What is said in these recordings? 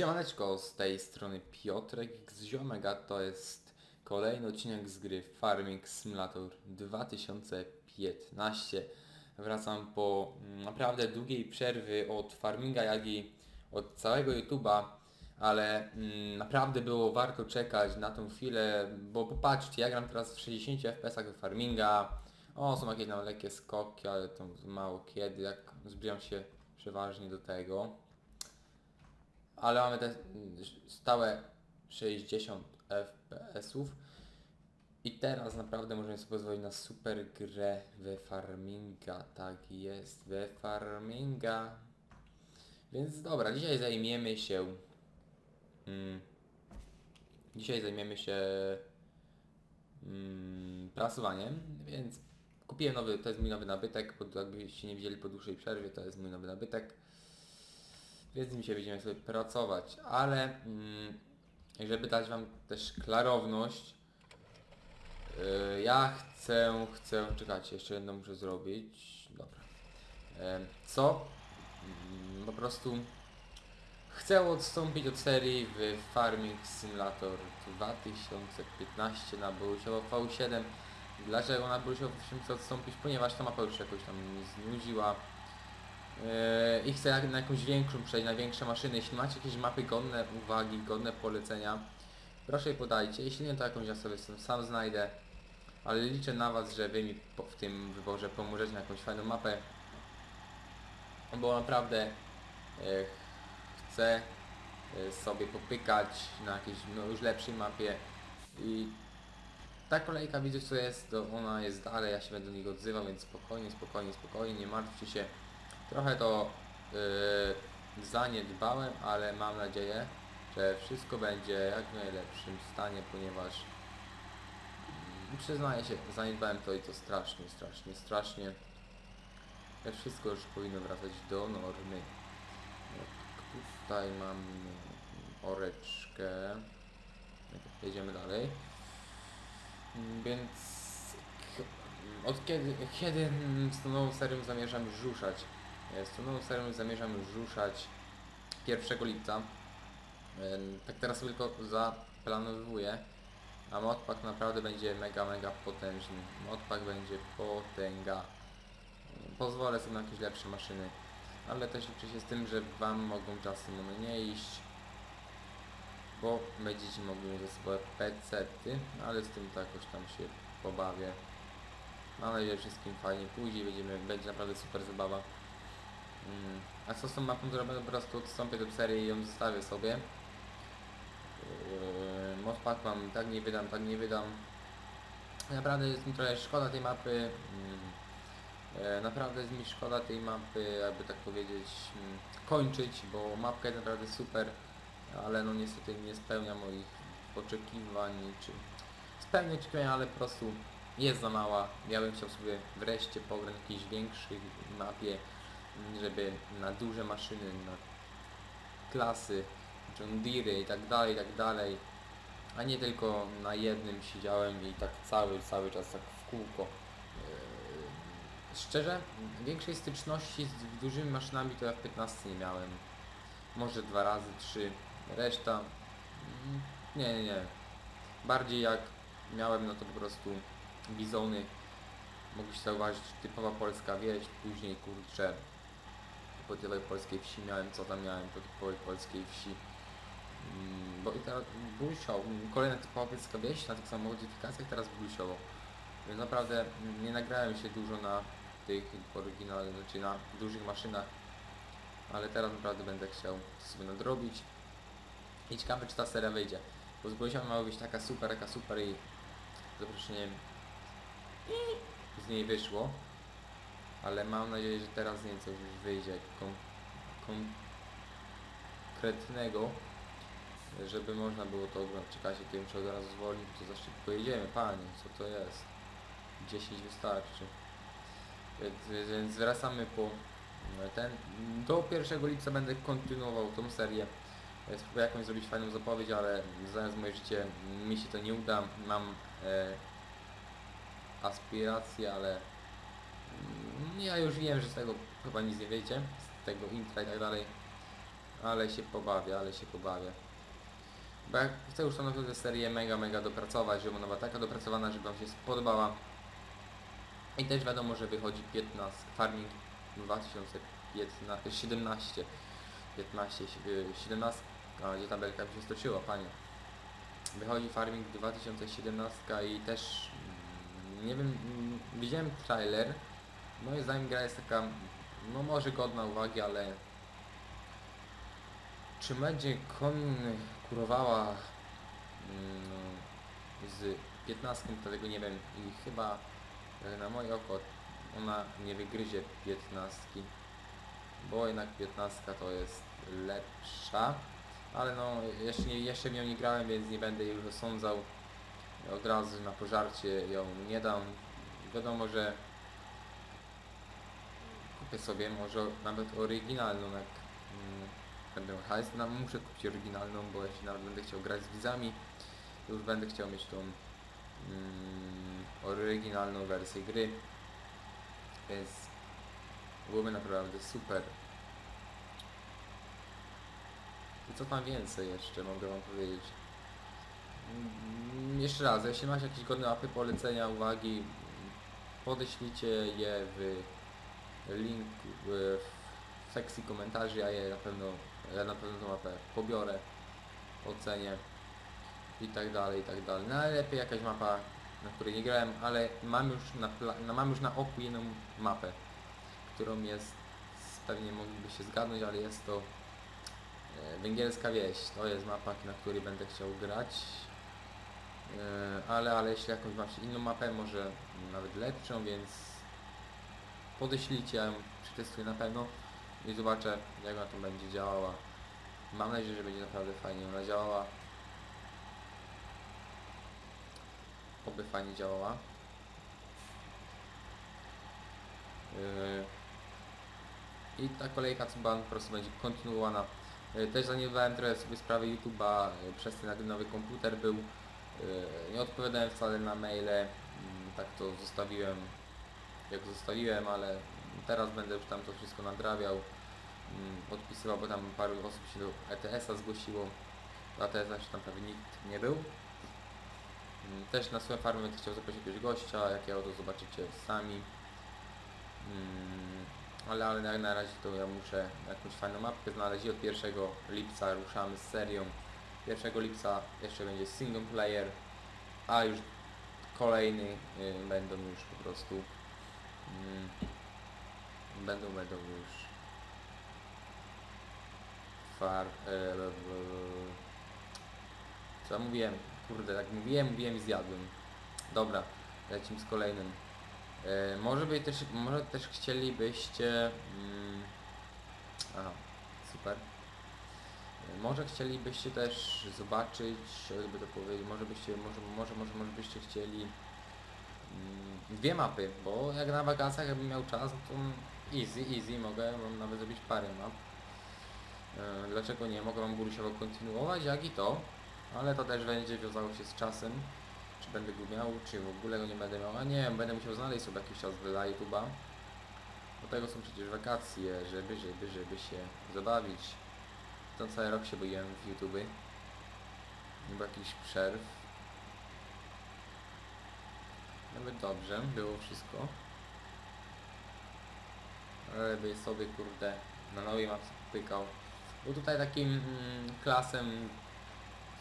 Siemaneczko, z tej strony Piotrek z Ziomega, to jest kolejny odcinek z gry Farming Simulator 2015. Wracam po mm, naprawdę długiej przerwy od farminga, jak i od całego YouTube'a, ale mm, naprawdę było warto czekać na tą chwilę, bo popatrzcie, ja gram teraz w 60 fps w farminga, o, są jakieś tam lekkie skoki, ale to mało kiedy, jak zbliżam się przeważnie do tego ale mamy te stałe 60 FPS-ów i teraz naprawdę możemy sobie pozwolić na super grę we farminga, tak jest, we farminga. Więc dobra, dzisiaj zajmiemy się mm, dzisiaj zajmiemy się mm, prasowaniem, więc kupiłem nowy, to jest mój nowy nabytek, jakbyście nie widzieli po dłuższej przerwie, to jest mój nowy nabytek więc z nim się będziemy sobie pracować, ale mm, żeby dać Wam też klarowność, yy, ja chcę, chcę, czekajcie, jeszcze jedno muszę zrobić, dobra, Em, co? Mm, po prostu chcę odstąpić od serii w Farming Simulator 2015 na Borusiowo V7. Dlaczego na Borusiowo V7 chcę odstąpić? Ponieważ ta mapa już jakoś tam mnie znudziła. Yy, i chcę jak- na jakąś większą przejść, na większe maszyny. Jeśli macie jakieś mapy godne uwagi, godne polecenia, proszę je podajcie. Jeśli nie, to jakąś ja sobie sam- znajdę. Ale liczę na Was, że Wy mi po- w tym wyborze pomożecie na jakąś fajną mapę. Bo naprawdę e, chcę e, sobie popykać na jakiejś no, już lepszej mapie. I ta kolejka widzę co jest, to ona jest dalej, ja się będę do niego odzywał, więc spokojnie, spokojnie, spokojnie, nie martwcie się. Trochę to yy, zaniedbałem, ale mam nadzieję, że wszystko będzie jak w najlepszym stanie, ponieważ mm, przyznaję się, zaniedbałem to i to strasznie, strasznie, strasznie. Ale wszystko już powinno wracać do normy. Tutaj mam oreczkę. Jedziemy dalej. Więc od kiedy, kiedy z tą nową serią zamierzam ruszać? E, Z tą nową serią zamierzam ruszać 1 lipca. Em, Tak teraz tylko zaplanowuję. A modpack naprawdę będzie mega, mega potężny. Modpack będzie potęga. Pozwolę sobie na jakieś lepsze maszyny. Ale też liczę się z tym, że Wam mogą czasem one iść. Bo będziecie mogli mieć ze sobą PC-ty, ale z tym to jakoś tam się pobawię. Mam nadzieję, że wszystkim fajnie pójdzie, będziemy, będzie naprawdę super zabawa. Mm. A co z tą mapą zrobię? Po prostu odstąpię do serii i ją zostawię sobie. Yy, Modpack mam, tak nie wydam, tak nie wydam. Naprawdę jest mi trochę szkoda tej mapy. Mm. E, Naprawdę jest mi szkoda tej mapy, jakby tak powiedzieć, mm, kończyć, bo mapka jest naprawdę super, ale no niestety nie spełnia moich oczekiwań, czy spełnia oczekiwania, ale po prostu jest za mała. Ja bym chciał sobie wreszcie pograć na jakiejś większej mapie, żeby na duże maszyny, na klasy, John Deere i tak dalej, i tak dalej, a nie tylko na jednym siedziałem i tak cały, cały czas tak w kółko. Yy, Szczerze, większej styczności z dużymi maszynami to ja w 15 nie miałem. Może dwa razy, trzy. Reszta... mm, Nie, nie, nie. Bardziej jak miałem, no to po prostu bizony. Mogliście zauważyć, typowa polska wieś, później kurczę po typowej polskiej wsi miałem, co tam miałem po typowej polskiej wsi. Mm, Bo i teraz Bulsiowo, kolejna typowa polska wieś na tych samych modyfikacjach, teraz Bulsiowo. Więc naprawdę mm, nie nagrałem się dużo na tych oryginalnych, znaczy na dużych maszynach, ale teraz naprawdę będę chciał sobie nadrobić. I ciekawe czy ta seria wyjdzie. Bo z Bulsiowa miała być taka super, taka super i zaproszeniem z niej wyszło. Ale mam nadzieję, że teraz nieco już wyjdzie kon, konkretnego, żeby można było to oglądać. Czekajcie, tutaj muszę od razu zwolnić, to za szybko jedziemy, panie, co to jest? 10 wystarczy. Więc, wracamy po ten. Do 1 lipca będę kontynuował tą serię. Spróbuję jakąś zrobić fajną zapowiedź, ale znając moje życie mi się to nie uda. Mam e, aspiracje, ale ja już wiem, że z tego chyba nic nie wiecie, z tego intra i tak dalej. Ale się pobawię, ale się pobawię. Bo jak chcę już tą naprawdę serię mega, mega dopracować, żeby ona była taka dopracowana, żeby Wam się spodobała. I też wiadomo, że wychodzi 15, Farming 2017, 15, 17, a gdzie tabelka mi się stoczyła, panie. Wychodzi Farming 2017 i też, mm, nie wiem, mm, widziałem trailer, moim zdaniem gra jest taka, no może godna uwagi, ale czy będzie konkurowała mm, z 15, to tego nie wiem. I chyba e, na moje oko ona nie wygryzie 15, bo jednak 15 to jest lepsza, ale no jeszcze, nie, jeszcze w nią nie grałem, więc nie będę jej osądzał. Od razu na pożarcie ją nie dam. Wiadomo, że kupię sobie może nawet oryginalną, jak mm, będę hajs, no, muszę kupić oryginalną, bo jeśli nawet będę chciał grać z widzami, już będę chciał mieć tą mm, oryginalną wersję gry, więc byłoby naprawdę super. I co tam więcej jeszcze mogę wam powiedzieć? Mm, Jeszcze raz, jeśli macie jakieś godne mapy polecenia, uwagi, podeślijcie je w link w sekcji komentarzy, ja je na pewno, ja na pewno tą mapę pobiorę, ocenię i tak dalej, i tak dalej. Najlepiej jakaś mapa, na której nie grałem, ale mam już na, mam już na oku jedną mapę, którą jest, pewnie mogliby się zgadnąć, ale jest to e, Węgierska Wieś. To jest mapa, na której będę chciał grać. E, ale, ale jeśli jakąś macie inną mapę, może nawet lepszą, więc podeślijcie, ja ją przetestuję na pewno i zobaczę jak ona to będzie działała. Mam nadzieję, że będzie naprawdę fajnie ona działała. Oby fajnie działała. Yy, I ta kolejka Cuban po prostu będzie kontynuowana. Yy, Też zaniedbałem trochę sobie sprawę YouTube'a yy, przez ten nowy komputer był. Nie odpowiadałem wcale na maile, mm, tak to zostawiłem jak zostawiłem, ale teraz będę już tam to wszystko nadrabiał. Mm, Odpisywał, bo tam paru osób się do ETS-a zgłosiło. Do ETS-a jeszcze tam prawie nikt nie był. Mm, Też na swoją farmę chciał zaprosić jakiegoś gościa, jakiego to zobaczycie sami. Mm, Ale, ale na, na razie to ja muszę jakąś fajną mapkę znaleźć i od 1 lipca ruszamy z serią. 1 lipca jeszcze będzie single player, a już kolejny y, będą już po prostu będą będą już. Far e, co mówiłem? Kurde tak mówiłem mówiłem i zjadłem. Dobra lecimy z kolejnym. E, może by też może też chcielibyście mm, aha super. E, może chcielibyście też zobaczyć jakby to powiedzieć może byście może może może, może byście chcieli mm, dwie mapy, bo jak na wakacjach jakbym miał czas, to easy, easy, mogę mam nawet zrobić parę map. E, Dlaczego nie? Mogę wam burusiowo kontynuować, jak i to, ale to też będzie wiązało się z czasem, czy będę go miał, czy w ogóle go nie będę miał, a nie, będę musiał znaleźć sobie jakiś czas dla YouTube'a. Do tego są przecież wakacje, żeby, żeby, żeby się zabawić. To cały rok się boiłem w YouTube. Nie jakichś przerw. Nawet dobrze, było wszystko. Ale by sobie kurde na nowej mapce pykał. Był tutaj takim mm, klasem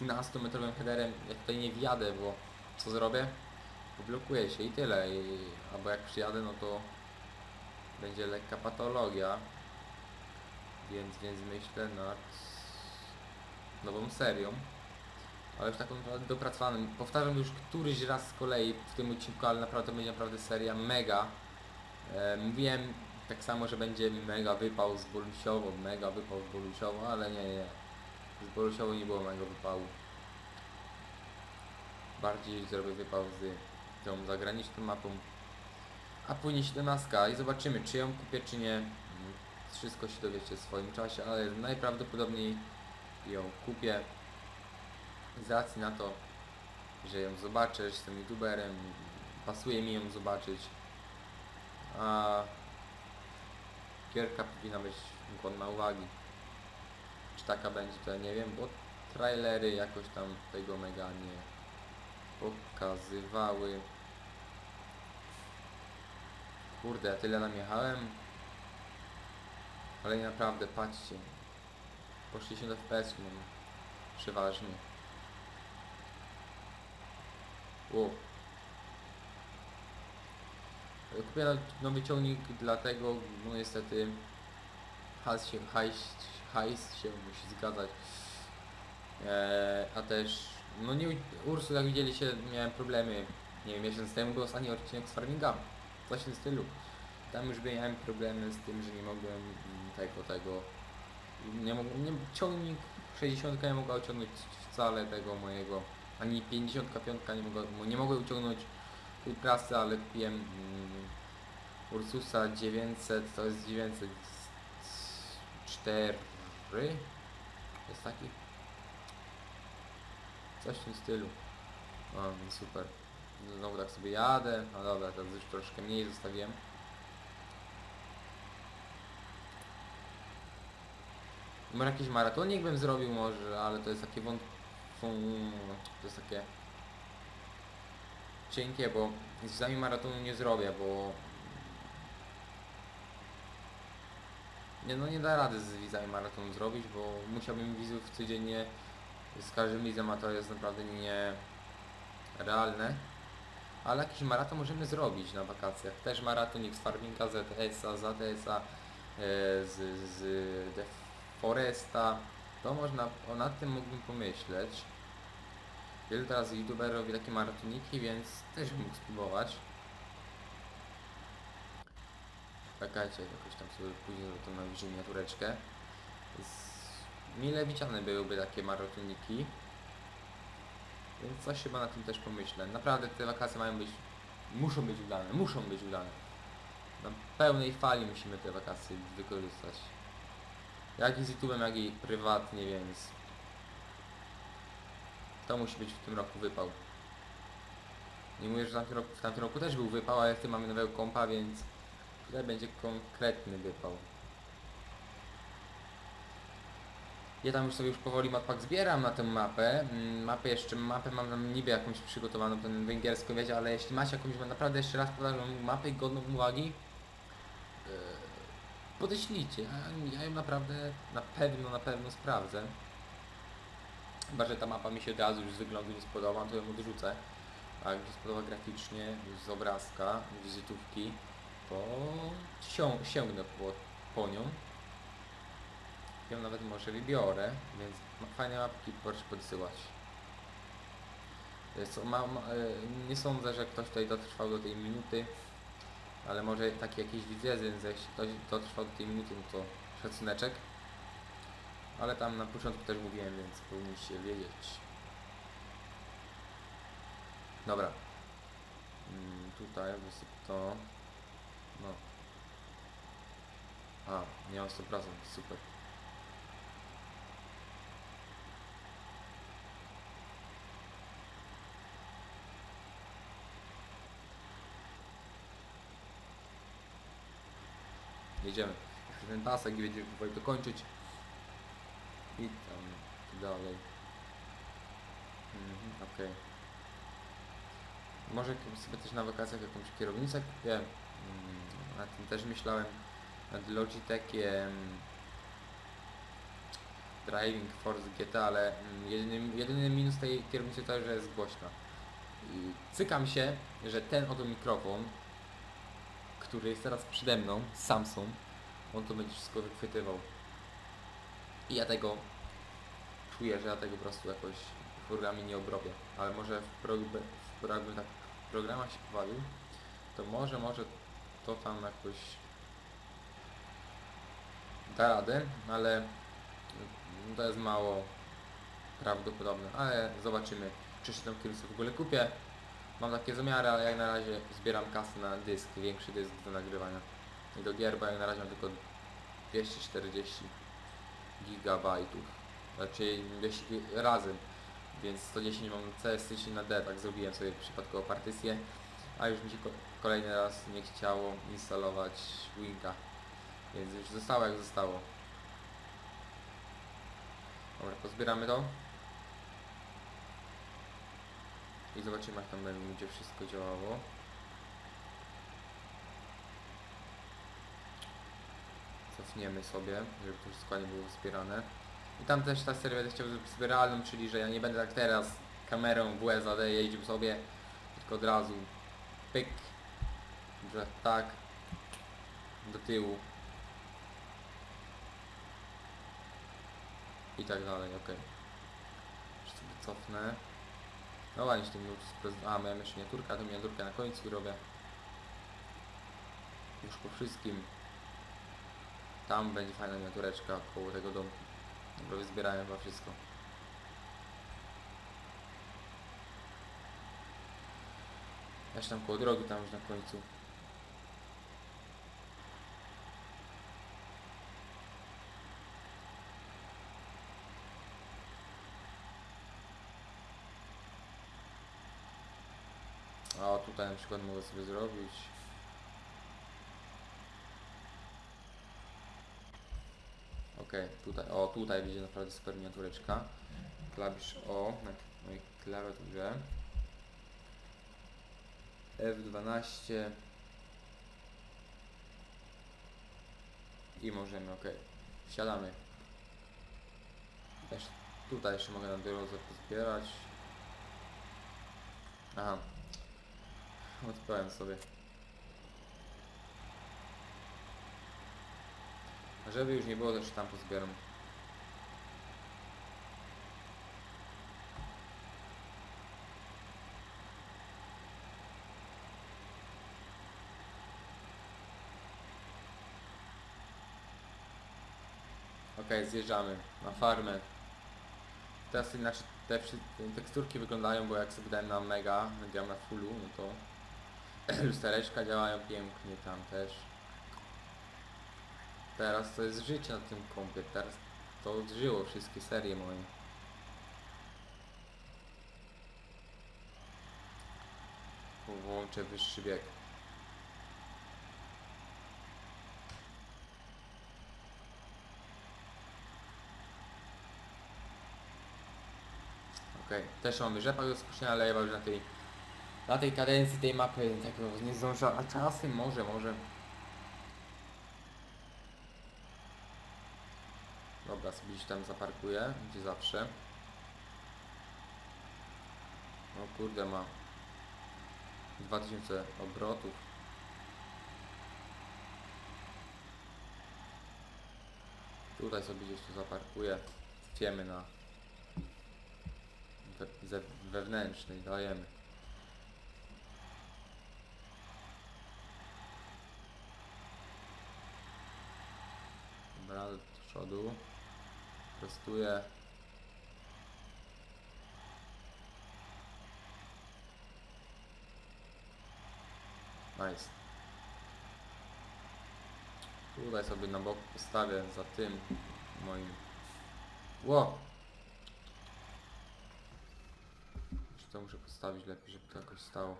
12-metrowym headerem, ja tutaj nie wjadę, bo co zrobię? Poblokuję się i tyle. I, albo jak przyjadę, no to będzie lekka patologia. Więc, więc myślę nad nową serią ale już taką naprawdę dopracowaną. Powtarzam już któryś raz z kolei w tym odcinku, ale naprawdę to będzie naprawdę seria mega. E, mówiłem tak samo, że będzie mega wypał z Borusiową, mega wypał z Borusiową, ale nie, nie. Z Borusiową nie było mega wypału. Bardziej zrobię wypał z tą zagraniczną mapą. A później 17 i zobaczymy czy ją kupię czy nie. Wszystko się dowiecie w swoim czasie, ale najprawdopodobniej ją kupię z racji na to, że ją zobaczę, jestem youtuberem, pasuje mi ją zobaczyć, a gierka powinna być godna uwagi. Czy taka będzie, to ja nie wiem, bo trailery jakoś tam tego mega nie pokazywały. Kurde, tyle nam jechałem. Ale naprawdę, patrzcie. Po 60 fps mam przeważnie. Wow. Kupiłem nowy ciągnik, dlatego no niestety hajs się, się musi zgadzać. Eee, a też, no nie, Ursu jak widzieliście miałem problemy, nie wiem, miesiąc temu był ostatni odcinek z Farminga, w stylu. Tam już miałem problemy z tym, że nie mogłem tego, tego, nie mogłem, nie, ciągnik 60 nie mogła ociągnąć wcale tego mojego, ani 55 nie mogła, nie mogłem uciągnąć tej prasy, ale kupiłem mm, Ursusa 900, to jest 904, jest taki? Coś w tym stylu. O, super. Znowu tak sobie jadę, no dobra, teraz już troszkę mniej zostawiłem. Może jakiś maratonik bym zrobił może, ale to jest takie wąt... fun- To jest takie... Cienkie, bo z nami maratonu nie zrobię, bo... Nie, no nie da rady z widzami maratonu zrobić, bo musiałbym widzów codziennie z każdym widzem, a to jest naprawdę nie realne. Ale jakiś maraton możemy zrobić na wakacjach. Też maratonik z Farminga, ZS-a, z ATS-a, e, z, z The Foresta. To można, o nad tym mógłbym pomyśleć. Wielu teraz youtuberów robi takie maratoniki, więc też bym mógł spróbować. Czekajcie, jakoś tam sobie później to nawiszę miniatureczkę. Z... Mile widziane byłyby takie maratoniki. Więc coś chyba na tym też pomyślę. Naprawdę te wakacje mają być... Muszą być udane, muszą być udane. Na pełnej fali musimy te wakacje wykorzystać. Jak i z YouTube'em, jak i prywatnie, więc... To musi być w tym roku wypał. Nie mówię, że w tamtym roku, w tamtym roku też był wypał, ale w tym mamy nowego kompa, więc tutaj będzie konkretny wypał. Ja tam już sobie już powoli mapach zbieram na tę mapę. Mm, Mapę jeszcze, mapę mam tam niby jakąś przygotowaną, ten węgiersko wiecie, ale jeśli macie jakąś, naprawdę jeszcze raz powtarzam, mapę godną uwagi, yy, podeślijcie. Ja, ja ją naprawdę, na pewno, na pewno sprawdzę. Chyba, że ta mapa mi się od razu już z wyglądu nie spodoba, to ją odrzucę. A jak się spodoba graficznie, z obrazka, wizytówki, to sią, sięgnę po, po nią. ją nawet może wybiorę, więc fajne mapki proszę podsyłać. Ma, ma, e, nie sądzę, że ktoś tutaj dotrwał do tej minuty, ale może taki jakiś widz jest, więc jeśli ktoś dotrwał do tej minuty, no to szacuneczek. Ale tam na początku też mówiłem, więc powinniście wiedzieć. Dobra. Mm, tutaj wysyp to. No. A, nie mam 100%, super. Jedziemy. Ten pasek i będziemy powoli dokończyć. I tam dalej. Mhm, okej. Może sobie też na wakacjach jakąś kierownicę kupię. Mm, Nad tym też myślałem. Nad Logitechem Driving Force GT, ale mm, jedyny, jedyny minus tej kierownicy to, że jest głośna. I cykam się, że ten oto mikrofon, który jest teraz przede mną, Samsung, on to będzie wszystko wychwytywał. I ja tego czuję, że ja tego po prostu jakoś w programie nie obrobię. Ale może w, w, tak w programach się pobawił, to może, może to tam jakoś da radę, ale to jest mało prawdopodobne. Ale zobaczymy, czy się tą kierownicę w ogóle kupię. Mam takie zamiary, ale jak na razie zbieram kasę na dysk, większy dysk do nagrywania. I do gier, bo jak na razie mam tylko 240 gigabajtów. Znaczy 200 razy, więc 110 mam na C, 110 na D, tak zrobiłem sobie przypadkowo partycję, a już mi się ko- kolejny raz nie chciało instalować Winka, więc już zostało jak zostało. Dobra, pozbieramy to. I zobaczymy jak tam będzie wszystko działało. Cofniemy sobie, żeby to wszystko nie było zbierane. I tam też ta seria będę chciał zrobić zbieralną, czyli że ja nie będę tak teraz kamerą w USAD jeździł sobie, tylko od razu pyk, że tak, do tyłu i tak dalej, okej. Jeszcze sobie cofnę. No ładnie się tym Lotus A, miałem jeszcze miniaturkę, a to miniaturkę na końcu robię. Już po wszystkim. Tam będzie fajna miniatureczka koło tego domku. Dobra, wyzbierałem chyba wszystko. Jeszcze tam koło drogi, tam już na końcu. O, tutaj na przykład mogę sobie zrobić. Okej, tutaj, o tutaj będzie naprawdę super miniatureczka. Klawisz O na mojej klawiaturze. F12 i możemy, ok. Wsiadamy. Też tutaj jeszcze mogę na drodze pozbierać. Aha. Odpałem sobie. Żeby już nie było, też tam pozbieram. Okej, zjeżdżamy na farmę. Teraz inaczej te teksturki wyglądają, bo jak sobie dałem na mega, działam na fullu, no to lustereczka działają pięknie tam też. Teraz to jest życie na tym kompie, teraz to odżyło wszystkie serie moje. Włączę wyższy bieg. Okej, też mamy rzepak do skuszenia, ale chyba już na tej na tej kadencji tej mapy tak nie zdąża, a czasem może, może. Dobra, sobie gdzieś tam zaparkuję, gdzie zawsze. O kurde, ma 2000 obrotów. Tutaj sobie gdzieś tu zaparkuję. Wiemy na we, wewnętrznej, dajemy. Dobra, do przodu. Prostuję. Nice. Tutaj sobie na bok postawię za tym moim. Ło! Czy to muszę postawić lepiej, żeby to jakoś stało.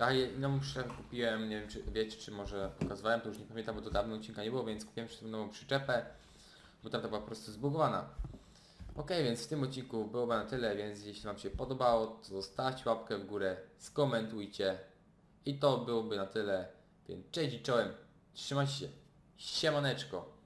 Ja jedną przyczepę kupiłem, nie wiem czy wiecie, czy może pokazywałem, to już nie pamiętam, bo to dawno odcinka nie było, więc kupiłem nową przyczepę, bo tam to była po prostu zbugowana. Ok, więc w tym odcinku byłoby na tyle, więc jeśli Wam się podobało, to zostawcie łapkę w górę, skomentujcie i to byłoby na tyle, więc cześć i czołem, trzymajcie się, siemaneczko.